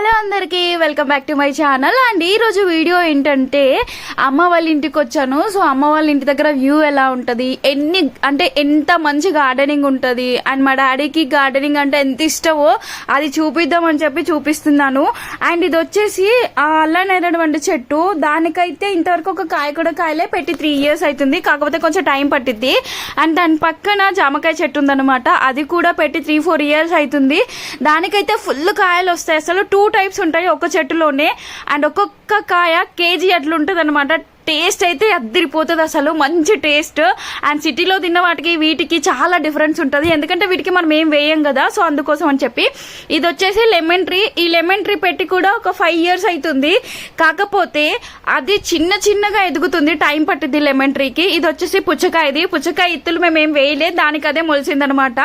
¡Hola! అందరికీ welcome back to my channel. And ఈ రోజు వీడియో ఏంటంటే అమ్మ వాళ్ళ ఇంటికి వచ్చాను. సో అమ్మ వాళ్ళ ఇంటి దగ్గర వ్యూ ఎలా ఉంటుంది? ఎన్ని అంటే ఎంత మంచి గార్డెనింగ్ ఉంటుంది? అండ్ మా డాడీకి గార్డెనింగ్ అంటే ఎంత ఇష్టమో అది చూపిద్దామని చెప్పి చూపిస్తున్నాను. అండ్ ఇది వచ్చేసి ఆ చెట్టు. దానికైతే ఇంతవరకు ఒక కాయ కూడా కాయలే పెట్టి త్రీ ఇయర్స్ అవుతుంది కాకపోతే కొంచెం టైం పట్టిద్ది. అండ్ దాని పక్కన జామకాయ చెట్టు ఉందనమాట అది కూడా పెట్టి త్రీ ఫోర్ ఇయర్స్ అవుతుంది దానికైతే ఫుల్ కాయలు వస్తాయి. అసలు టూ టైప్స్ ఉంటాయి ఒక చెట్టులోనే. అండ్ ఒక్కొక్క కాయ కేజీ అట్లా ఉంటుంది అనమాట టేస్ట్ అయితే అద్దరిపోతుంది అసలు. మంచి టేస్ట్. అండ్ సిటీలో తిన్న వాటికి వీటికి చాలా డిఫరెన్స్ ఉంటుంది. ఎందుకంటే వీటికి మనం ఏం వేయం కదా. సో అందుకోసం అని చెప్పి. ఇది వచ్చేసి లెమన్ ట్రీ ఈ లెమన్ ట్రీ పెట్టి కూడా ఒక ఫైవ్ ఇయర్స్ అవుతుంది కాకపోతే అది చిన్న చిన్నగా ఎదుగుతుంది. టైం పట్టింది లెమన్ ట్రీకి ఇది వచ్చేసి పుచ్చకాయది. పుచ్చకాయ ఇత్తులు మేము ఏం వేయలేదు. దానికి అదే మొలిసిందనమాట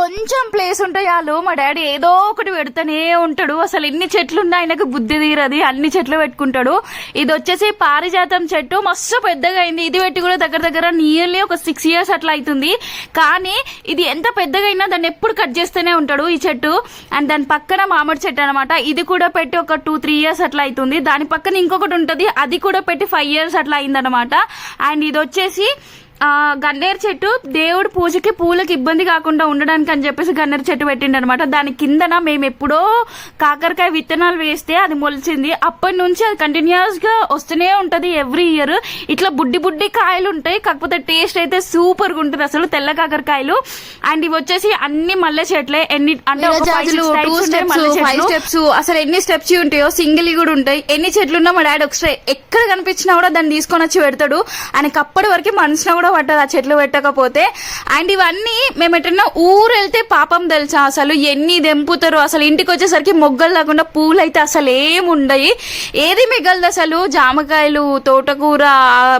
కొంచెం ప్లేస్ ఉంటే చాలు. మా డాడీ ఏదో ఒకటి పెడుతూనే ఉంటాడు. అసలు ఎన్ని చెట్లు ఉన్నా ఆయనకు బుద్ధి తీరది. అన్ని చెట్లు పెట్టుకుంటాడు. ఇది వచ్చేసి పారిజాతం చెట్టు. మస్తు పెద్దగా అయింది. ఇది పెట్టి కూడా దగ్గర దగ్గర నియర్లీ ఒక సిక్స్ ఇయర్స్ అట్లా అవుతుంది. కానీ ఇది ఎంత పెద్దగా అయినా దాన్ని ఎప్పుడు కట్ చేస్తూనే ఉంటాడు ఈ చెట్టు. అండ్ దాని పక్కన మామిడి చెట్టు అనమాట ఇది కూడా పెట్టి ఒక టూ త్రీ ఇయర్స్ అట్లా అవుతుంది. దాని పక్కన ఇంకొకటి ఉంటుంది. అది కూడా పెట్టి ఫైవ్ ఇయర్స్ అట్లా అయిందనమాట అండ్ ఇది వచ్చేసి గన్నేరు చెట్టు దేవుడి పూజకి పూలకి ఇబ్బంది కాకుండా ఉండడానికి అని చెప్పేసి గన్నేరు చెట్టు పెట్టిండు అనమాట దాని కిందన మేము ఎప్పుడో కాకరకాయ విత్తనాలు వేస్తే అది మొలిచింది. అప్పటి నుంచి అది కంటిన్యూస్గా వస్తూనే ఉంటది ఎవ్రీ ఇయర్. ఇట్లా బుడ్డి బుడ్డి కాయలు ఉంటాయి. కాకపోతే టేస్ట్ అయితే సూపర్గా ఉంటుంది అసలు తెల్ల కాకరకాయలు. అండ్ ఇవి వచ్చేసి అన్ని మల్లె చెట్లే. ఎన్ని అంటే స్టెప్స్ అసలు ఎన్ని స్టెప్స్ ఉంటాయో సింగిల్ కూడా ఉంటాయి. ఎన్ని చెట్లు ఉన్నా మా డాడీ ఒకసారి ఎక్కడ కనిపించినా కూడా దాన్ని తీసుకొని వచ్చి పెడతాడు. ఆయనకి అప్పటి వరకు మనసున కూడా పట్టదు ఆ చెట్లు పెట్టకపోతే. అండ్ ఇవన్నీ మేము ఎటన్నా ఊరు వెళ్తే పాపం తెలుసా? అసలు ఎన్ని దెంపుతారు. అసలు ఇంటికి వచ్చేసరికి మొగ్గలు లేకుండా పూలు అయితే అసలు ఏం ఉండయి. ఏది మిగలదు అసలు. జామకాయలు తోటకూర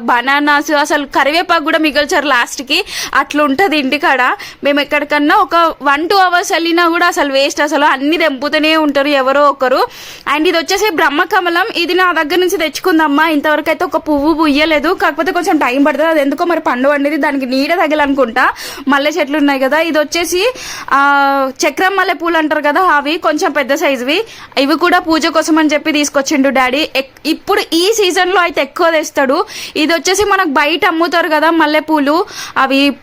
బనానాస్ అసలు కరివేపాకు కూడా మిగల్చారు లాస్ట్కి. అట్లా ఇంటికాడ. మేము ఎక్కడికన్నా ఒక వన్ టూ అవర్స్ వెళ్ళినా కూడా అసలు వేస్ట్. అసలు అన్ని తెంపుతూనే ఉంటారు ఎవరో ఒకరు. అండ్ ఇది వచ్చేసి బ్రహ్మకమలం. ఇది నా దగ్గర నుంచి తెచ్చుకుందమ్మా. ఇంతవరకు అయితే ఒక పువ్వు పుయ్యలేదు కాకపోతే కొంచెం టైం పడుతుంది. అది ఎందుకో మరి పండు వండిది దానికి నీడ తగిలనుకుంటా. మల్లె చెట్లు ఉన్నాయి కదా ఇది వచ్చేసి ఆ చక్రం మల్లె పూలు అంటారు కదా అవి కొంచెం పెద్ద సైజువి. ఇవి కూడా పూజ కోసం అని చెప్పి తీసుకొచ్చిండు డాడీ. ఎక్- ఇప్పుడు ఈ సీజన్లో అయితే ఎక్కువ తెస్తాడు. ఇది వచ్చేసి మనకు బయట అమ్ముతారు కదా మల్లెపూలు అవి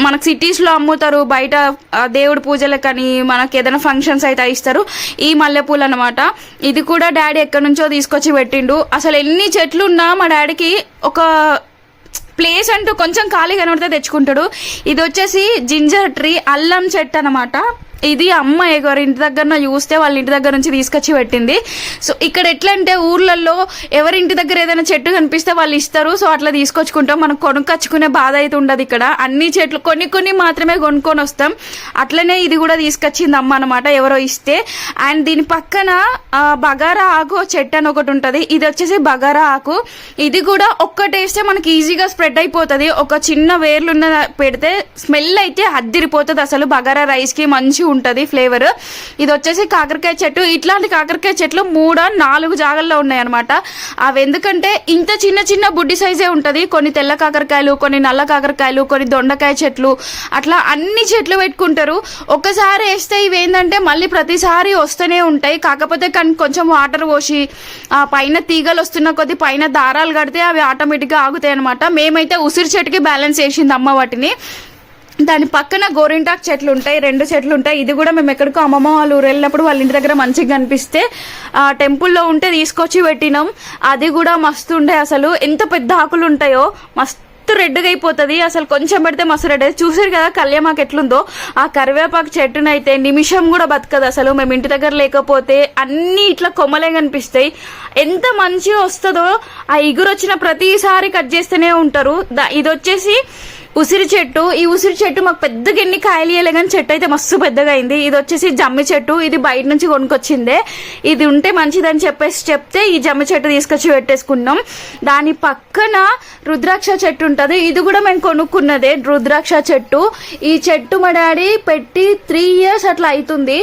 మనకు సిటీస్లో అమ్ముతారు బయట దేవుడి పూజలకు పూజలకని మనకి ఏదైనా ఫంక్షన్స్ అయితే ఇస్తారు. ఈ మల్లెపూలు అనమాట ఇది కూడా డాడీ ఎక్కడి నుంచో తీసుకొచ్చి పెట్టిండు. అసలు ఎన్ని చెట్లు ఉన్నా మా డాడీకి ఒక ప్లేస్ అంటూ కొంచెం ఖాళీ కనబడితే తెచ్చుకుంటాడు. ఇది వచ్చేసి జింజర్ ట్రీ అల్లం చెట్టు అనమాట ఇది అమ్మ ఎవరి ఇంటి దగ్గర చూస్తే వాళ్ళ ఇంటి దగ్గర నుంచి తీసుకొచ్చి పెట్టింది. సో ఇక్కడ ఎట్లా అంటే ఊర్లలో ఎవరి ఇంటి దగ్గర ఏదైనా చెట్టు కనిపిస్తే వాళ్ళు ఇస్తారు. సో అట్లా తీసుకొచ్చుకుంటాం. మనం కొనుక్కొచ్చుకునే బాధ అయితే ఉండదు ఇక్కడ. అన్ని చెట్లు కొన్ని కొన్ని మాత్రమే కొనుక్కొని వస్తాం. అట్లనే ఇది కూడా తీసుకొచ్చింది అమ్మ అనమాట ఎవరో ఇస్తే. అండ్ దీని పక్కన బగారా ఆకు చెట్టు అని ఒకటి ఉంటుంది. ఇది వచ్చేసి బగారా ఆకు. ఇది కూడా ఒక్కటేస్తే మనకి ఈజీగా స్ప్రెడ్ అయిపోతుంది. ఒక చిన్న వేర్లున్న పెడితే స్మెల్ అయితే అద్దిరిపోతుంది అసలు బగారా రైస్కి. మంచి మంచిగా ఉంటుంది ఫ్లేవర్. ఇది వచ్చేసి కాకరకాయ చెట్టు. ఇట్లాంటి కాకరకాయ చెట్లు మూడు నాలుగు జాగల్లో ఉన్నాయి అనమాట అవి ఎందుకంటే ఇంత చిన్న చిన్న బుడ్డి సైజే ఉంటుంది. కొన్ని తెల్ల కాకరకాయలు కొన్ని నల్ల కాకరకాయలు కొన్ని దొండకాయ చెట్లు. అట్లా అన్ని చెట్లు పెట్టుకుంటారు. ఒక్కసారి వేస్తే ఇవి ఏంటంటే మళ్ళీ ప్రతిసారి వస్తూనే ఉంటాయి. కాకపోతే కానీ కొంచెం వాటర్ పోసి ఆ పైన తీగలు వస్తున్న కొద్ది పైన దారాలు కడితే అవి ఆటోమేటిక్గా ఆగుతాయి అనమాట మేమైతే ఉసిరి చెట్టుకి బ్యాలెన్స్ చేసింది అమ్మ వాటిని. దాని పక్కన గోరింటాక్ చెట్లు ఉంటాయి రెండు చెట్లు ఉంటాయి. ఇది కూడా మేము ఎక్కడికో అమ్మమ్మ వాళ్ళు ఊరు వెళ్ళినప్పుడు వాళ్ళ ఇంటి దగ్గర మంచిగా కనిపిస్తే ఆ టెంపుల్లో ఉంటే తీసుకొచ్చి పెట్టినాం. అది కూడా మస్తు ఉండే అసలు. ఎంత పెద్ద ఆకులు ఉంటాయో మస్తు రెడ్గా అయిపోతుంది. అసలు కొంచెం పెడితే మస్తు రెడ్ అయితే చూసారు కదా కళ్యామాకు ఎట్లుందో? ఆ కరివేపాకు చెట్టునైతే నిమిషం కూడా బతకదు అసలు. మేము ఇంటి దగ్గర లేకపోతే అన్ని ఇట్లా కొమ్మలే కనిపిస్తాయి. ఎంత మంచిగా వస్తుందో ఆ ఇగురు వచ్చిన ప్రతిసారి కట్ చేస్తూనే ఉంటారు. దా- ఇది వచ్చేసి ఉసిరి చెట్టు. ఈ ఉసిరి చెట్టు మాకు పెద్దగా ఎన్ని కాయలు ఇవ్వలే కానీ చెట్టు అయితే మస్తు పెద్దగా అయింది. ఇది వచ్చేసి జమ్మి చెట్టు. ఇది బయట నుంచి కొనుక్కొచ్చిందే. ఇది ఉంటే మంచిదని చెప్పేసి చెప్తే ఈ జమ్మి చెట్టు తీసుకొచ్చి పెట్టేసుకున్నాం. దాని పక్కన రుద్రాక్ష చెట్టు ఉంటుంది. ఇది కూడా మేము కొనుక్కున్నదే రుద్రాక్ష చెట్టు. ఈ చెట్టు మా డాడీ పెట్టి త్రీ ఇయర్స్ అట్లా అవుతుంది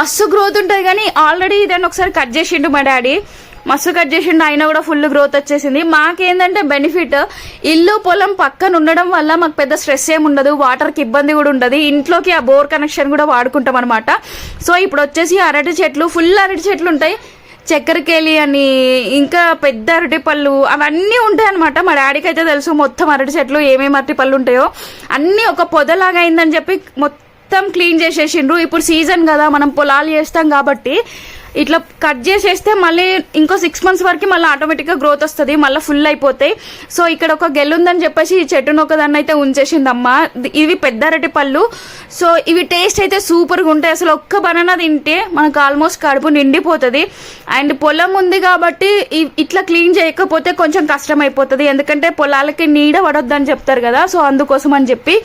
మస్తు గ్రోత్ ఉంటుంది కానీ ఆల్రెడీ దాన్ని ఒకసారి కట్ చేసిండు మా డాడీ. మస్తు కట్ చేసిండు అయినా కూడా ఫుల్ గ్రోత్ వచ్చేసింది. మాకేందంటే బెనిఫిట్ ఇల్లు పొలం పక్కన ఉండడం వల్ల మాకు పెద్ద స్ట్రెస్ ఏమి ఉండదు వాటర్కి ఇబ్బంది కూడా ఉండదు. ఇంట్లోకి ఆ బోర్ కనెక్షన్ కూడా వాడుకుంటాం అనమాట సో ఇప్పుడు వచ్చేసి అరటి చెట్లు ఫుల్ అరటి చెట్లు ఉంటాయి. చక్కెరకేళి అని ఇంకా పెద్ద అరటి పళ్ళు అవన్నీ ఉంటాయి అనమాట మా డాడీకి అయితే తెలుసు మొత్తం అరటి చెట్లు ఏమేమి అరటి పళ్ళు ఉంటాయో. అన్నీ ఒక పొదలాగా అయిందని చెప్పి మొత్తం క్లీన్ చేసేసిండ్రు. ఇప్పుడు సీజన్ కదా మనం పొలాలు చేస్తాం కాబట్టి ఇట్లా కట్ చేసేస్తే మళ్ళీ ఇంకో సిక్స్ మంత్స్ వరకు మళ్ళీ ఆటోమేటిక్గా గ్రోత్ వస్తుంది మళ్ళీ ఫుల్ అయిపోతాయి. సో ఇక్కడ ఒక గెల్ ఉందని చెప్పేసి ఈ చెట్టును ఒకదాన్ని అయితే ఉంచేసిందమ్మ. ఇవి పెద్ద అరటి పళ్ళు. సో ఇవి టేస్ట్ అయితే సూపర్గా ఉంటాయి. అసలు ఒక్క బనానా తింటే మనకు ఆల్మోస్ట్ కడుపు నిండిపోతుంది. అండ్ పొలం ఉంది కాబట్టి ఇట్లా క్లీన్ చేయకపోతే కొంచెం కష్టం అయిపోతుంది ఎందుకంటే పొలాలకి నీడ పడొద్దని చెప్తారు కదా సో అందుకోసం అని చెప్పి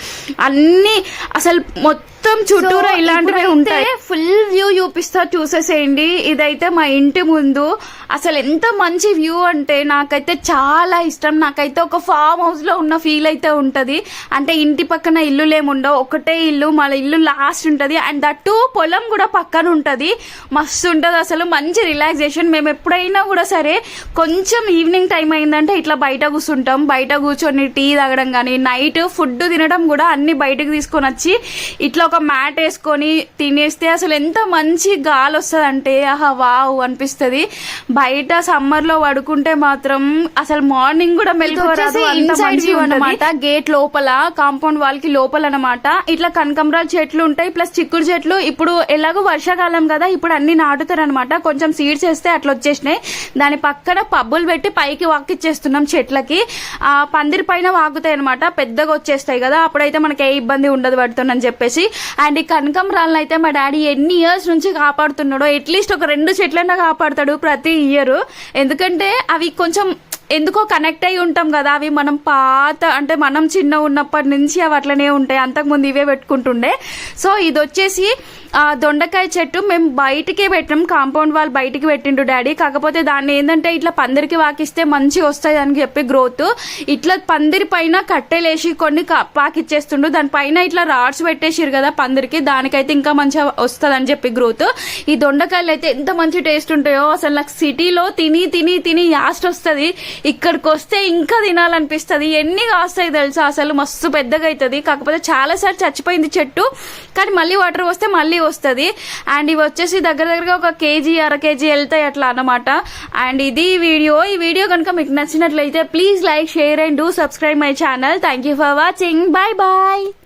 అన్నీ అసలు మొత్తం చుట్టూరా ఇలాంటివే ఉంటాయి. ఫుల్ వ్యూ చూపిస్తా చూసేసేయండి. ఇదైతే మా ఇంటి ముందు. అసలు ఎంత మంచి వ్యూ అంటే నాకైతే చాలా ఇష్టం. నాకైతే ఒక ఫామ్ హౌస్లో ఉన్న ఫీల్ అయితే ఉంటది. అంటే ఇంటి పక్కన ఇల్లులు ఏముండవు ఒకటే ఇల్లు మన ఇల్లు లాస్ట్ ఉంటది. అండ్ దట్టు పొలం కూడా పక్కన ఉంటది. మస్తు ఉంటది అసలు. మంచి రిలాక్సేషన్ మేము ఎప్పుడైనా కూడా సరే కొంచెం ఈవినింగ్ టైం అయిందంటే ఇట్లా బయట కూర్చుంటాం. బయట కూర్చొని టీ తాగడం కానీ నైట్ ఫుడ్ తినడం కూడా అన్ని బయటకు తీసుకొని వచ్చి ఇట్లా ఒక మ్యాట్ వేసుకొని తినేస్తే అసలు ఎంత మంచి గాలి వస్తుంది అంటే ఆహా వావ్ అనిపిస్తుంది. బయట సమ్మర్లో పడుకుంటే మాత్రం అసలు మార్నింగ్ కూడా మెలకు రాదు అంత మంచిగా అనమాట గేట్ లోపల కాంపౌండ్ వాల్కి లోపల అనమాట ఇట్లా కనకంబరాల చెట్లు ఉంటాయి ప్లస్ చిక్కుడు చెట్లు. ఇప్పుడు ఎలాగో వర్షాకాలం కదా ఇప్పుడు అన్ని నాటుతారు అనమాట కొంచెం సీడ్స్ వేస్తే అట్లా వచ్చేసినాయి. దాని పక్కన పబ్బులు పెట్టి పైకి వాకిచ్చేస్తున్నాం చెట్లకి. ఆ పందిరి పైన వాగుతాయి అనమాట పెద్దగా వచ్చేస్తాయి కదా. అప్పుడైతే మనకి ఏ ఇబ్బంది ఉండదు పడుతుందని చెప్పేసి. అండ్ ఈ కనకంబరాలను అయితే మా డాడీ ఎన్ని ఇయర్స్ నుంచి కాపాడుతున్నాడో అట్లీస్ట్ ఒక రెండు చెట్లైనా కాపాడుతాడు ప్రతి ఇయర్ ఎందుకంటే అవి కొంచెం ఎందుకో కనెక్ట్ అయి ఉంటాం కదా అవి మనం పాత అంటే మనం చిన్న ఉన్నప్పటి నుంచి అవి అట్లనే ఉంటాయి. అంతకుముందు ఇవే పెట్టుకుంటుండే. సో ఇది వచ్చేసి ఆ, దొండకాయ చెట్టు మేము బయటికే పెట్టినాం. కాంపౌండ్ వాల్ బయటికి పెట్టిండు డాడీ. కాకపోతే దాన్ని ఏంటంటే ఇట్లా పందిరికి వాకిస్తే మంచిగా వస్తాయి అని చెప్పి గ్రోత్. ఇట్లా పందిరి పైన కట్టెలేసి కొన్ని పాకిచ్చేస్తుండు. దానిపైన ఇట్లా రాడ్స్ పెట్టేసిరు కదా పందిరికి. దానికైతే ఇంకా మంచిగా వస్తుంది అని చెప్పి గ్రోత్. ఈ దొండకాయలు అయితే ఎంత మంచి టేస్ట్ ఉంటాయో. అసలు నాకు సిటీలో తిని తిని తిని యాస్ట్ వస్తుంది. ఇక్కడికి వస్తే ఇంకా తినాలనిపిస్తుంది. ఎన్ని కాస్తాయి తెలుసా? అసలు మస్తు పెద్దగా అవుతుంది కాకపోతే చాలాసార్లు చచ్చిపోయింది చెట్టు కానీ మళ్ళీ వాటర్ వస్తే మళ్ళీ వస్తుంది. అండ్ ఇవి వచ్చేసి దగ్గర దగ్గరగా ఒక కేజీ అర కేజీ వెళ్తాయి అట్లా అన్నమాట. అండ్ ఇది వీడియో. ఈ వీడియో కనుక మీకు నచ్చినట్లయితే please like share and do subscribe my channel. Thank you for watching bye bye